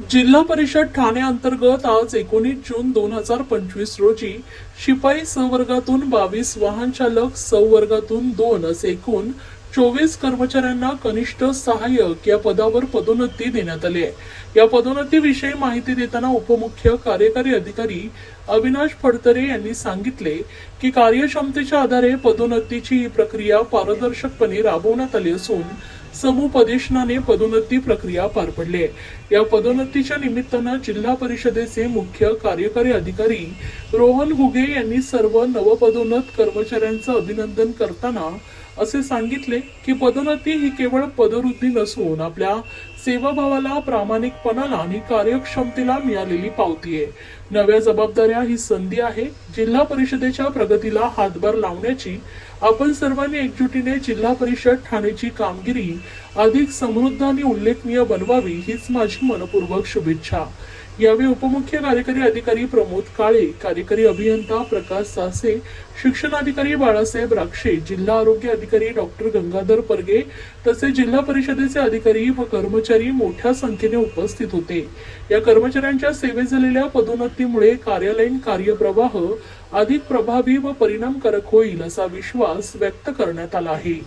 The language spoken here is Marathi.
जिल्हा परिषद ठाणे अंतर्गत आज एकोणीस जून दोन हजार पंचवीस रोजी शिपाई संवर्गातून बावीस वाहन चालक संवर्गातून दोन असे एकूण चोवीस कर्मचाऱ्यांना कनिष्ठ सहाय्यक या पदावर पदोन्नती देण्यात आली आहे. या पदोन्नतीविषयी माहिती देताना उपमुख्य कार्यकारी अधिकारी अविनाश फडतरे यांनी सांगितले की कार्यक्षमतेच्या आधारे पदोन्नतीची ही प्रक्रिया पारदर्शकपणे राबवण्यात आली असून समुपदेशनाने पदोन्नती प्रक्रिया पार पडली. आहे या पदोन्नतीच्या निमित्तानं जिल्हा परिषदेचे मुख्य कार्यकारी अधिकारी रोहन घुगे यांनी सर्व नवपदोन्नत कर्मचाऱ्यांचं अभिनंदन करताना असे सांगितले की पदोन्नती ही केवळ पदवृद्धी नसून आपल्या सेवाभावाला प्रामाणिकपणाला आणि कार्यक्षमतेला मिळालेली पावती आहे. नव्या जबाबदाऱ्या ही संधी आहे. जिल्हा परिषदेच्या प्रगतीला हातभार लावण्याची आपण सर्वांनी एकजुटीने जिल्हा परिषद ठाण्याची कामगिरी अधिक समृद्ध आणि उल्लेखनीय बनवावी हीच माझी मनपूर्वक शुभेच्छा. यावेळी उपमुख्य कार्यकारी अधिकारी प्रमोद काळे कार्यकारी अभियंता प्रकाश सासे शिक्षणाधिकारी बाळासाहेब राक्षे जिल्हा आरोग्य अधिकारी डॉक्टर गंगाधर परगे तसेच जिल्हा परिषदेचे अधिकारी व कर्मचारी मोठ्या संख्येने उपस्थित होते. या कर्मचाऱ्यांच्या सेवेत झालेल्या पदोन्नतीमुळे कार्यालयीन कार्यप्रवाह अधिक प्रभावी व परिणामकारक होईल असा विश्वास व्यक्त करण्यात आला आहे.